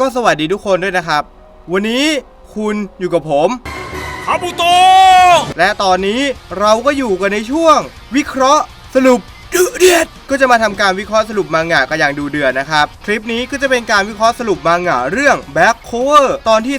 ก็สวัสดีทุกคนด้วยนะครับ วันนี้คุณอยู่กับผมคาบุโตะและตอนนี้เราก็อยู่กันในช่วง วิเคราะห์สรุปดุเดือดก็จะมาทำการวิเคราะห์สรุปมังงะกันอย่างดูเดือดนะครับ คลิปนี้ก็จะเป็นการวิเคราะห์สรุปมังงะเรื่อง Back Cover ตอนที่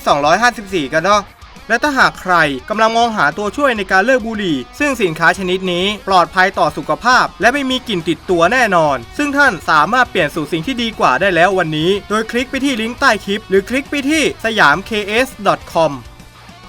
254 กันเนาะ และถ้าหากใครกำลังมองหาตัวช่วยในการเลิกบุหรี่ ซึ่งสินค้าชนิดนี้ปลอดภัยต่อสุขภาพ และไม่มีกลิ่นติดตัวแน่นอน ซึ่งท่านสามารถเปลี่ยนสู่สิ่งที่ดีกว่าได้แล้ววันนี้ โดยคลิกไปที่ลิงก์ใต้คลิป หรือคลิกไปที่สยาม ks.com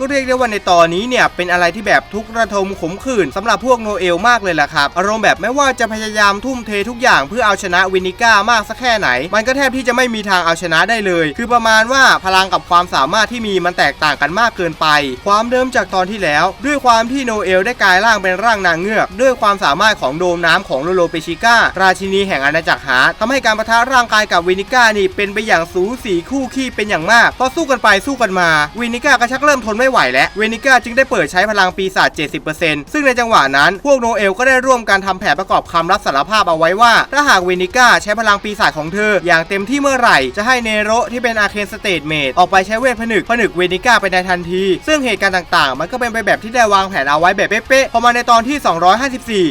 ก็เรียกได้ว่าในตอนนี้เนี่ยเป็นอะไรที่แบบทุกระทมขมขื่นสำหรับพวกโนเอลมากเลยล่ะครับอารมณ์แบบไม่ว่าจะพยายามทุ่มเททุกอย่างเพื่อเอาชนะวินิก้ามากสักแค่ไหน มันก็แทบที่จะไม่มีทางเอาชนะได้เลย คือประมาณว่าพลังกับความสามารถที่มีมันแตกต่างกันมากเกินไป ความเดิมจากตอนที่แล้ว ด้วยความที่โนเอลได้กลายร่างเป็นร่างนางเงือก ด้วยความสามารถของโดมน้ำของโลโลเปชิก้า ราชินีแห่งอาณาจักรหาทำให้การประทะร่างกายกับวินิก้านี่เป็นไปอย่างสูสีคู่ขี้เป็นอย่างมากพอสู้กันไปสู้กันมา วินิก้าก็ชักเริ่มทนไม่ไหวแล้ววินิก้าจึงได้เปิดใช้พลังปีศาจ 70%ซึ่งในจังหวะนั้น พวกโนเอลก็ได้ร่วมกันทำแผนประกอบคำรับสารภาพเอาไว้ว่า ถ้าหากเวนิก้าใช้พลังปีศาจของเธอ อย่างเต็มที่เมื่อไหร่ จะให้เนโรที่เป็นอาเคนสเตทเมดออกไปใช้เวทผนึกผนึกเวนิก้าไปในทันที ซึ่งเหตุการณ์ต่างๆ มันก็เป็นไปแบบที่ได้วางแผนเอาไว้แบบเป๊ะๆพอมาในตอนที่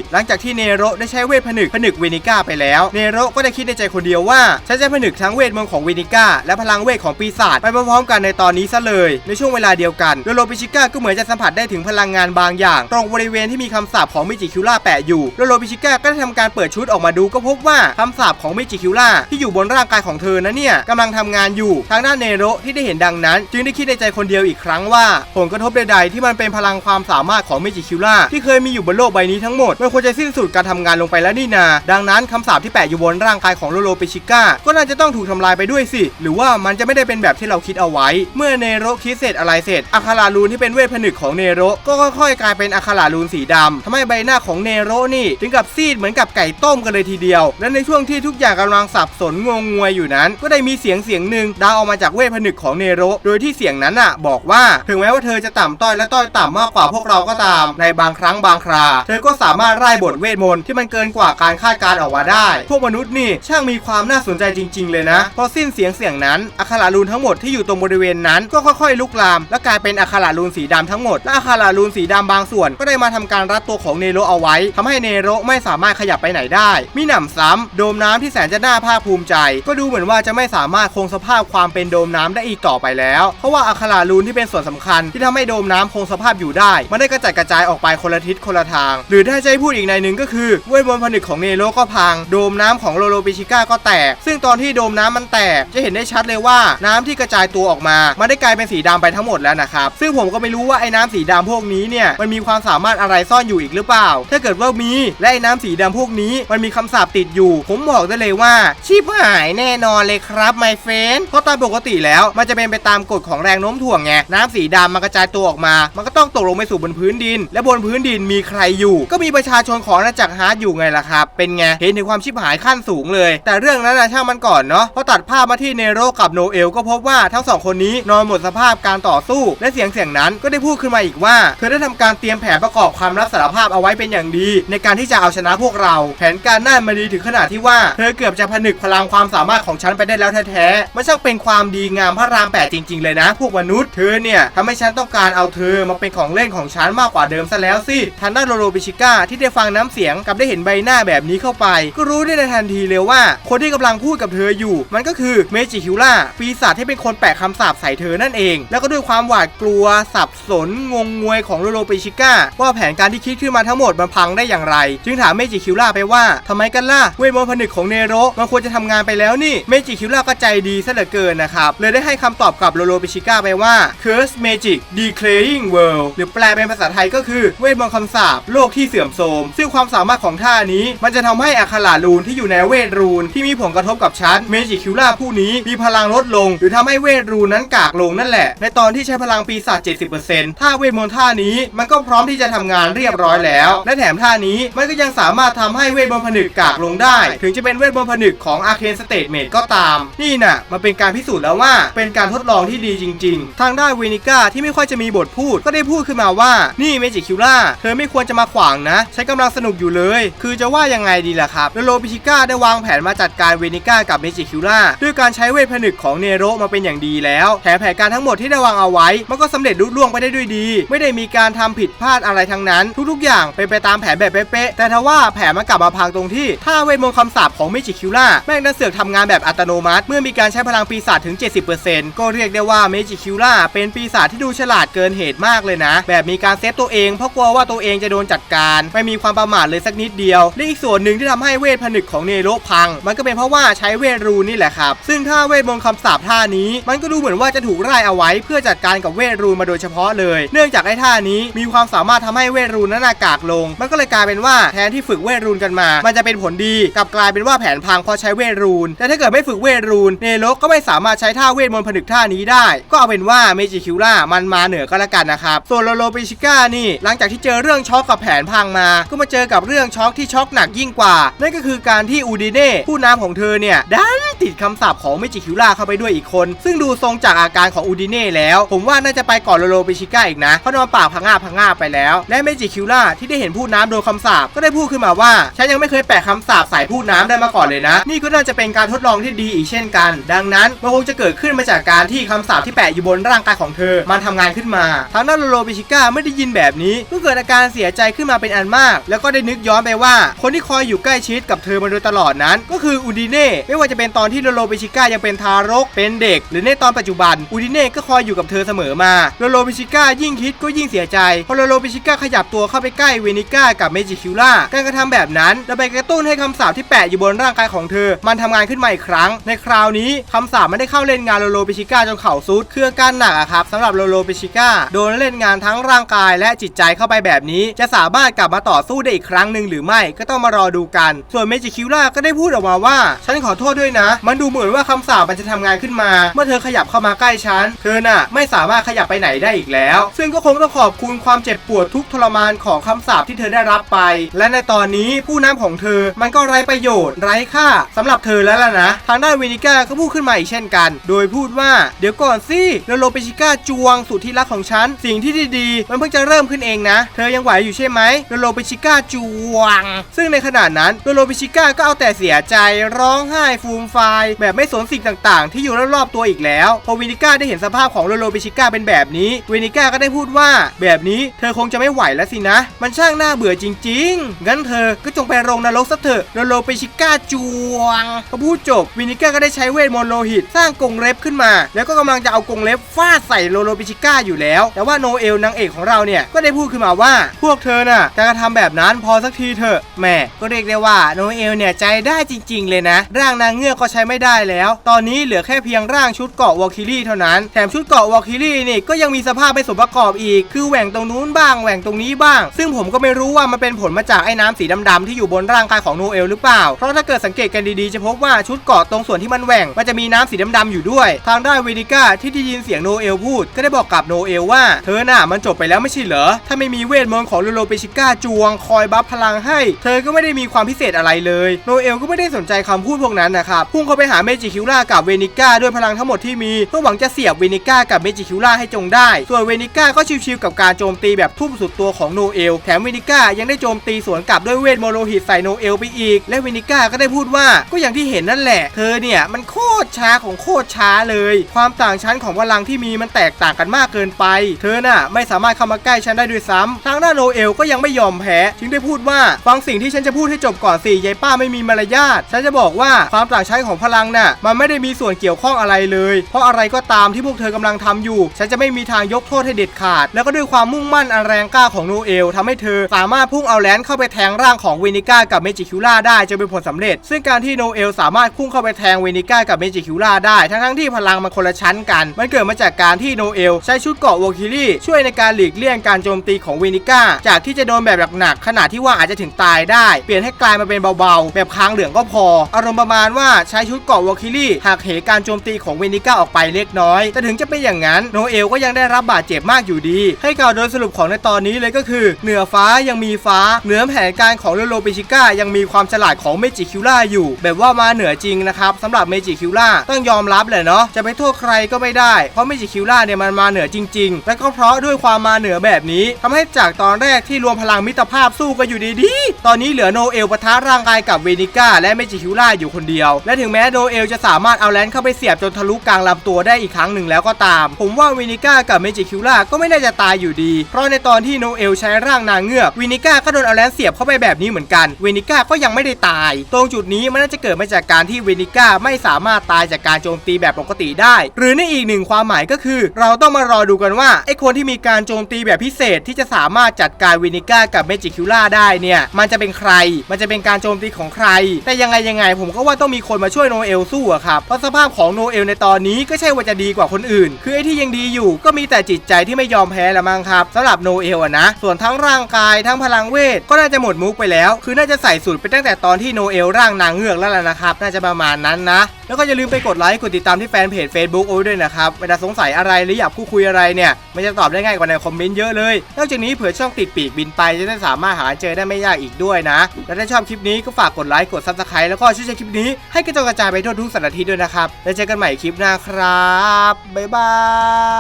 254 หลังจากที่เนโรได้ใช้เวทผนึกผนึกเวนิก้าไปแล้วเนโรก็ได้คิดในใจคนเดียวว่าฉันจะผนึกทั้งเวทมนต์ของเวนิก้าและพลังเวทของปีศาจไปพร้อมๆกันในตอนนี้ซะเลย ในช่วงเวลาเดียวกันโดโลปิชิก้าก็เหมือนจะสัมผัสได้ถึงพลังงานบางอย่าง ตรงบริเวณที่มีคำสาปของมิจิคิวล่าแปะอยู่โดโลปิชิก้าก็ได้ทำการเปิดชุดออกมาดูก็พบว่าคำสาปของมิจิคิวล่าที่อยู่บนร่างกายของเธอนั้นเนี่ยกำลังทำงานอยู่ทางด้านเนโรที่ได้เห็นดังนั้น จึงได้คิดในใจคนเดียวอีกครั้งว่า ผลกระทบใดๆ ที่มันเป็นพลังความสามารถของมิจิคิวล่าที่เคยมีอยู่บนโลกใบนี้ทั้งหมดมันควรจะสิ้นสุดการทำงานลงไปแล้วนี่นา ดังนั้นคำสาปที่แปะอยู่บนร่างกายของโลโลเปชิก้าก็น่าจะต้องถูกทำลายไปด้วยสิ หรือว่ามันจะไม่ได้เป็นแบบที่เราคิดเอาไว้ เมื่อเนโรคิดเสร็จอะไรเสร็จอัคาราลูนที่เป็นเวทผนึกของเนโรก็ค่อยๆ กลายเป็นอัคาราลูนสีดำทำให้ใบหน้าของเนโรนี่ถึงกับซีดเหมือนกับไก่ต้มกันเลยทีเดียว และในช่วงที่ทุกอย่างกำลังสับสนงงงวยอยู่นั้น ก็ได้มีเสียงเสียงหนึ่งดังออกมาจากเวทผนึกของเนโรโดยที่เสียงนั้นอะ บอกว่าถึงแม้ว่าเธอจะต่ำต้อยและต้อยต่ำมากกว่าพวกเราก็ตาม ในบางครั้งบางครา เธอก็สามารถไล่บทเวทมนต์ที่มันเกินกว่าการคาดการออกมาได้ พวกมนุษย์นี่ช่างมีความน่าสนใจจริง ๆ เลยนะพอสิ้นเสียงเสียงนั้นอัครารูนทั้งหมดที่อยู่ตรงบริเวณนั้นก็ค่อยๆ ลุกลาม และกลายเป็นอัครารูนสีดำทั้งหมดและอัครารูนสีดำบางส่วน ก็ได้มาทำการรัดตัวของเนโรเอาไว้ทำให้เนโรไม่สามารถขยับไปไหนได้ มีหนำซ้ำโดมน้ำที่แสนจะน่าภาคภูมิใจ ก็ดูเหมือนว่าจะไม่สามารถคงสภาพความเป็นโดมน้ำได้อีกต่อไปแล้ว เพราะว่าอัครารูนที่เป็นส่วนสำคัญ ที่ทำให้โดมน้ำคงสภาพอยู่ได้ มันได้กระจัดกระจายออกไปคนละทิศคนละทาง หรือถ้าจะพูดอีกในหนึ่งก็คือเวทมนต์ผนึกของเนโรก็พัง โดมน้ำของโลโลปิชิก้าก็แตก ซึ่งตอนที่โดมน้ำมันแตก จะเห็นได้ชัดเลยว่าน้ำที่กระจายตัวออกมา มันได้กลายเป็นสีดำไปทั้งหมดแล้วนะครับซึ่งผมก็ไม่รู้ว่าไอ้น้ำสีดำพวกนี้เนี่ยมันมีความสามารถอะไรซ่อนอยู่อีกหรือเปล่า ถ้าเกิดว่ามีและไอ้น้ำสีดำพวกนี้มันมีคำสาปติดอยู่ ผมบอกได้เลยว่า ชีพหายแน่นอนเลยครับไมเฟนเพราะตามปกติแล้วมันจะเป็นไปตามกฎของแรงโน้มถ่วงไงน้ำสีดำมันกระจายตัวออกมา มันก็ต้องตกลงไปสู่บนพื้นดิน และบนพื้นดินมีใครอยู่ ก็มีประชาชนของอาณาจักรฮาร์ดอยู่ไงล่ะครับ เป็นไง เห็นถึงความชิบหายขั้นสูงเลย แต่เรื่องนั้นนะช่างมันก่อนเนาะพอตัดภาพมาที่เนโรกับโนเอลก็พบว่าทั้งสองคนนี้นอนหมดสภาพการต่อสู้ และเสียงเสียงนั้นก็ได้พูดขึ้นมาอีกว่า เธอได้ทำการเตรียมแผนประกอบความรับสารภาพเอาไว้เป็นอย่างดี ในการที่จะเอาชนะพวกเรา แผนการนั่นมาดีถึงขนาดที่ว่าเธอเกือบจะผนึกพลังความสามารถของฉันไปได้แล้วแท้ๆมันช่างเป็นความดีงามพระรามแปดจริง ๆ เลยนะ พวกมนุษย์เธอเนี่ยทำให้ฉันต้องการเอาเธอมาเป็นของเล่นของฉันมากกว่าเดิมซะแล้วสิทางด้าโรโรบิชิก้าที่ได้ฟังน้ำเสียงกับได้เห็นใบหน้าแบบนี้เข้าไป ก็รู้ได้ในทันทีเลยว่า คนที่กำลังพูดกับเธออยู่ มันก็คือเมจิคิวล่าปีศาจที่เป็นคนแปะคำสาปใส่เธอนั่นเอง แล้วก็ด้วยความหวาดกลัวตัวสับสนงงงวยของโรโรบิชิก้าว่าแผนการที่คิดขึ้นมาทั้งหมดมันพังได้อย่างไร จึงถามเมจิคิวล่าไปว่าทำไมกันล่ะเวทมนต์ผนึกของเนโรมันควรจะทำงานไปแล้วนี่เมจิคิวล่าก็ใจดีซะเหลือเกินนะครับเลยได้ให้คำตอบกับโรโรบิชิก้าไปว่า Curse Magic Declaring World หรือแปลเป็นภาษาไทยก็คือเวทมนต์คำสาปโลกที่เสื่อมโทรมซึ่งความสามารถของท่านี้ มันจะทำให้อัครารูนที่อยู่ในเวทรูนที่มีผลกระทบกับฉันเมจิคิวล่าผู้นี้มีพลังลดลง หรือทำให้เวทรูนนั้นกากลงนั่นแหละ ในตอนที่ใช้พลังปีศาจ70%ท่าเวทมนต์ท่านี้มันก็พร้อมที่จะทำงานเรียบร้อยแล้ว และแถมท่านี้มันก็ยังสามารถทำให้เวทมนต์ผนึกกากลงได้ ถึงจะเป็นเวทมนต์ผนึกของอาเคนสเต m เม e ก็ตาม นี่น่ะมันเป็นการพิสูจน์แล้วว่าเป็นการทดลองที่ดีจริง ๆ ทางด้านเวนิก้าที่ไม่ค่อยจะมีบทพูดก็ได้พูดขึ้นมาว่านี่เมจิคิล่าเธอไม่ควรจะมาขวางนะฉันกำลังสนุกอยู่เลย คือจะว่ายังไงดีล่ะครับแล้วโลปิชิก้าได้วางแผนมาจัดการเวนิก้ากับเมจิคิล่าด้วยการใช้เวทผนึกของเนโรมาเป็นอย่างดีแล้วแถมแผนการทั้งหมดที่ได้วางเอาไว้มันก็สำเร็จลุล่วงไปได้ด้วยดี ไม่ได้มีการทำผิดพลาดอะไรทั้งนั้น ทุกๆ อย่างเป็นไปตามแผนแบบเป๊ะๆแต่ทว่าแผนมันกลับมาพังตรงที่ถ้าเวทมนต์คำสาปของเมจิคิล่าแม่งดันเสือกทำงานแบบอัตโนมัติ เมื่อมีการใช้พลังปีศาจถึง 70%ก็เรียกได้ว่าเมจิคิล่าเป็นปีศาจที่ดูฉลาดเกินเหตุมากเลยนะ แบบมีการเซฟตัวเองเพราะกลัวว่าตัวเองจะโดนจัดการ ไม่มีความประมาทเลยสักนิดเดียว และอีกส่วนหนึ่งที่ทำให้เวทผนึกของเนโรพัง มันก็เป็นเพราะว่าใช้เวทรูนนี่แหละครับซึ่งถ้าเวทมนต์คำสาปท่านี้ มันก็ดูเหมือนว่าจะถูกไล่เอาไว้ เพื่อจัดการกับเวทรูนมาโดยเฉพาะเลย เนื่องจากไอ้ท่านี้มีความสามารถทำให้เวทรูนนั้นอากากลง มันก็เลยกลายเป็นว่าแทนที่ฝึกเวทรูนกันมา มันจะเป็นผลดีกับกลายเป็นว่าแผนพังพราะใช้เวทรูน แต่ถ้าเกิดไม่ฝึกเวทรูนเนโรก็ไม่สามารถใช้ท่าเวทมนต์ผนึกท่านี้ได้ ก็เอาเป็นว่าเมจิคิวล่ามันมาเหนือก็แล้วกันนะครับส่วนโลโลปิชิก้านี่หลังจากที่เจอเรื่องช็อกกับแผนพังมา ก็มาเจอกับเรื่องช็อกที่ช็อกหนักยิ่งกว่า นั่นก็คือการที่อูดิเน่ผู้นำของเธอเนี่ยดันติดคำสาปของเมจิคิวล่าเข้าไปด้วยอีกคน ซึ่งดูทรงจากอาการของอูดิเน่แล้ว ผมว่าน่าจะไปก่อนโลโลปิชิก้าอีกนะเพราะนอนปากพังงาพังงาไปแล้ว และเมจิคิวล่าที่ได้เห็นผู้น้ำโดนคำสาปก็ได้พูดขึ้นมาว่าฉันยังไม่เคยแปะคำสาปใส่ผู้น้ำได้มาก่อนเลยนะ นี่ก็น่าจะเป็นการทดลองที่ดีอีกเช่นกัน ดังนั้นมันคงจะเกิดขึ้นมาจากการที่คำสาปที่แปะอยู่บนร่างกายของเธอมันทำงานขึ้นมาทางด้านโลโลปิชิก้าไม่ได้ยินแบบนี้ก็เกิดอาการเสียใจขึ้นมาเป็นอันมาก แล้วก็ได้นึกย้อนไปว่า คนที่คอยอยู่ใกล้ชิดกับเธอมาโดยตลอดนั้น ก็คืออูดิเน่ไม่ว่าจะเป็นตอนที่โลโลปิชิก้ายังเป็นทารกเป็นเด็ก หรือในตอนปัจจุบันอูดิเน่ก็คอยอยู่กับเธอเสมอมาโลโลปิชิก้ายิ่งคิดก็ยิ่งเสียใจพอโลโลปิชิก้าขยับตัวเข้าไปใกล้เวนิก้ากับเมจิคิวล่าการกระทำแบบนั้นจะไปกระตุ้นให้คำสาปที่แปะอยู่บนร่างกายของเธอ มันทำงานขึ้นมาอีกครั้ง ในคราวนี้คำสาปไม่ได้เข้าเล่นงานโลโลปิชิก้าจนเข่าซุดเครื่องการหนักอะครับสำหรับโลโลปิชิก้าโดนเล่นงานทั้งร่างกายและจิตใจเข้าไปแบบนี้ จะสามารถกลับมาต่อสู้ได้อีกครั้งหนึ่งหรือไม่ก็ต้องมารอดูกัน ส่วนเมจิคิวล่าก็ได้พูดออกมาว่า ฉันขอโทษด้วยนะ มันดูเหมือนว่าคำสาปมันจะทำงานขึ้นมา เมื่อเธอขยับเข้ามาใกล้ฉันเธอน่ะไม่สามารถขยับไปไหนได้อีกแล้ว ซึ่งก็คงต้องขอบคุณความเจ็บปวดทุกทรมานของคำสาปที่เธอได้รับไป และในตอนนี้ผู้นำของเธอมันก็ไร้ประโยชน์ ไร้ค่าสำหรับเธอแล้วล่ะนะ ทางด้านวินิก้าก็พูดขึ้นมาอีกเช่นกัน โดยพูดว่าเดี๋ยวก่อนสิโลโลเปชิก้าจวงสุดที่รักของฉัน สิ่งที่ดีๆ มันเพิ่งจะเริ่มขึ้นเองนะ เธอยังไหวอยู่ใช่ไหมโลโลเปชิก้าจวง ซึ่งในขณะนั้นโลโลเปชิก้าก็เอาแต่เสียใจร้องไห้ฟูมฟายแบบไม่สนสิ่งต่างๆ ที่อยู่รอบๆตัวอีกแล้วพอวินิก้าได้เห็นสภาพของโลโลเปชิก้าเป็นแบบนี้วินิก้าก็ได้พูดว่า แบบนี้เธอคงจะไม่ไหวแล้วสินะ มันช่างน่าเบื่อจริง ๆ งั้นเธอก็จงไปโรงนรกซะเถอะโลโลเปชิก้าจวงพอพูดจบวินิก้าก็ได้ใช้เวทมนต์โลหิต สร้างกรงเล็บขึ้นมา แล้วก็กำลังจะเอากรงเล็บฟาดใส่โลโลเปชิก้าอยู่แล้ว แต่ว่าโนเอลนางเอกของเราเนี่ยก็ได้พูดขึ้นมาว่า พวกเธอน่ะการกระทำแบบนั้นพอสักทีเถอะแหม่ก็เรียกได้ว่าโนเอลเนี่ยใจได้จริง ๆ เลยนะ ร่างนางเงือกก็ใช้ไม่ได้แล้ว ตอนนี้เหลือแค่เพียงร่างชุดเกาะวอลคิลี่เท่านั้นแถมชุดเกาะวอลคิลี่นี่ก็ยังมีสภาพไม่สมประกอบอีก คือแหว่งตรงนู้นบ้างแหว่งตรงนี้บ้าง ซึ่งผมก็ไม่รู้ว่ามันเป็นผลมาจากไอ้น้ำสีดำๆที่อยู่บนร่างกายของโนเอลหรือเปล่า เพราะถ้าเกิดสังเกตกันดีๆจะพบว่าชุดเกาะตรงส่วนที่มันแหว่งมันจะมีน้ำสีดำๆอยู่ด้วย ทางด้านเวนิก้าที่ได้ยินเสียงโนเอลพูด ก็ได้บอกกับโนเอลว่า เธอน่ะมันจบไปแล้วไม่ใช่เหรอ ถ้าไม่มีเวทมนต์ของโลโลเปชิก้าจวง คอยบัฟพลังให้ เธอก็ไม่ได้มีความพิเศษอะไรเลย โนเอลก็ไม่ได้สนใจคำพูดพวกนั้นนะครับ พุ่งเข้าไปหาเมจิคิวล่ากับเวนิก้าด้วยพลังทั้งหมดที่มีเพื่อหวังจะเสียบเวนิก้ากับเมจิคิวล่าให้จงได้ ส่วนเวนิก้าก็ชิวๆกับการโจมตีแบบทุ่มสุดตัวของโนเอล แถมเวนิก้ายังได้โจมตีสวนกลับด้วยเวทโมโลหิตใส่โนเอลไปอีก และเวนิก้าก็ได้พูดว่าก็อย่างที่เห็นนั่นแหละ เธอเนี่ยมันโคตรช้าของโคตรช้าเลย ความต่างชั้นของพลังที่มีมันแตกต่างกันมากเกินไป เธอน่ะไม่สามารถเข้ามาใกล้ฉันได้ด้วยซ้ำทางด้านโนเอลก็ยังไม่ยอมแพ้จึงได้พูดว่าฟังสิ่งที่ฉันจะพูดให้จบก่อนสิยายป้าไม่มีมารยาทฉันจะบอกว่าความต่างชั้นของพลังน่ะมันไม่ได้มีส่วนเกี่ยวข้องอะไรเลย เพราะอะไรก็ตามที่พวกเธอกำลังทำอยู่ฉันจะไม่มีทางยกโทษให้เด็ดขาด แล้วก็ด้วยความมุ่งมั่นอันแรงกล้าของโนเอลทำให้เธอ สามารถพุ่งเอาแลนเข้าไปแทงร่างของเวนิก้ากับเมจิคิวล่าได้จนเป็นผลสำเร็จ ซึ่งการที่โนเอลสามารถพุ่งเข้าไปแทงเวนิก้ากับเมจิคิวล่าได้ทั้งทั้งๆที่พลังมันคนละชั้นกัน มันเกิดมาจากการที่โนเอลใช้ชุดเกาะวอคิลี่ช่วยในการหลีกเลี่ยงการโจมตีของเวนิก้าจากที่จะโดนแบบหนักๆขนาดที่ว่าอาจจะถึงตายได้ เปลี่ยนให้กลายมาเป็นเบาๆ แบบค้างเหลืองก็พอ อารมณ์ประมาณว่าใช้ชุดเกาะวอคิลี่หักเหการโจมตีของเวนิก้าออกไปเล็กน้อย แต่ถึงจะเป็นอย่างนั้นโนเอลลก็ยังได้รับบาดเจ็บมากอยู่ดี ให้กล่าวโดยสรุปของในตอนนี้เลยก็คือ เหนือฟ้ายังมีฟ้า เหนือแผนการของเรโลเปชิก้ายังมีความฉลาดของเมจิคิวล่าอยู่ แบบว่ามาเหนือจริงนะครับสำหรับเมจิคิวล่าต้องยอมรับแหละเนาะจะไปโทษใครก็ไม่ได้ เพราะเมจิคิวล่าเนี่ยมันมาเหนือจริง ๆ และก็เพราะด้วยความมาเหนือแบบนี้ทำให้จากตอนแรกที่รวมพลังมิตรภาพสู้กันอยู่ดีๆ ตอนนี้เหลือโนเอลปะทะร่างกายกับเวนิก้าและเมจิคิวล่าอยู่คนเดียว และถึงแม้โนเอลจะสามารถเอาแลนเข้าไปเสียบจนทะลุกลางลำตัวได้อีกครั้งหนึ่งแล้วก็ตาม ผมว่าเวนิก้ากับเมจิคิวล่าก็ไม่น่าจะตายอยู่ดี เพราะในตอนที่โนเอลใช้ร่างนางเงือกเวนิก้าก็โดนเอาแลนเสียบเข้าไปแบบนี้เหมือนกันเวนิก้าก็ยังไม่ได้ตาย ตรงจุดนี้มันน่าจะเกิดมาจากการที่เวนิก้าไม่สามารถตายจากการโจมตีแบบปกติได้ หรือในอีกหนึ่งความหมายก็คือ เราต้องมารอดูกันว่าไอ้คนที่มีการโจมตีแบบพิเศษที่จะสามารถจัดการเวนิก้ากับเมจิคิวล่าได้เนี่ยมันจะเป็นใคร มันจะเป็นการโจมตีของใคร แต่ยังไงยังไงผมก็ว่าต้องมีคนมาช่วยโนเอลสู้อะครับเพราะสภาพของโนเอลในตอนนี้ก็ใช่ว่าจะดีกว่าคนอื่น คือไอ้ที่ยังดีอยู่ก็มีแต่จิตใจที่ไม่ยอมแพ้ละมั้งครับสำหรับโนเอลอะนะ ส่วนทั้งร่างกายทั้งพลังเวทก็น่าจะหมดมุกไปแล้ว คือน่าจะใส่สูตรไปตั้งแต่ตอนที่โนเอลร่างนางเงือกแล้วล่ะนะครับ น่าจะประมาณนั้นนะ แล้วก็อย่าลืมไปกดไลค์กดติดตามที่แฟนเพจ Facebook โอ้ด้วยนะครับเวลาสงสัยอะไรหรืออยากพูดคุยอะไรเนี่ยมันจะตอบได้ง่ายกว่าในคอมเมนต์เยอะเลยนอกจากนี้เผื่อช่องติดปีกบินไปจะได้สามารถหาเจอได้ไม่ยากอีกด้วยนะ และถ้าชอบคลิปนี้ก็ฝากกดไลค์กดซับสไครต์แล้วก็ช่วยแชร์คลิปนี้ให้กระจายกระจายไปทั่วทุกสารทิศด้วยนะครับแล้วเจอกันใหม่คลิปหน้าครับบ๊ายบา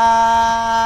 ย Tchau!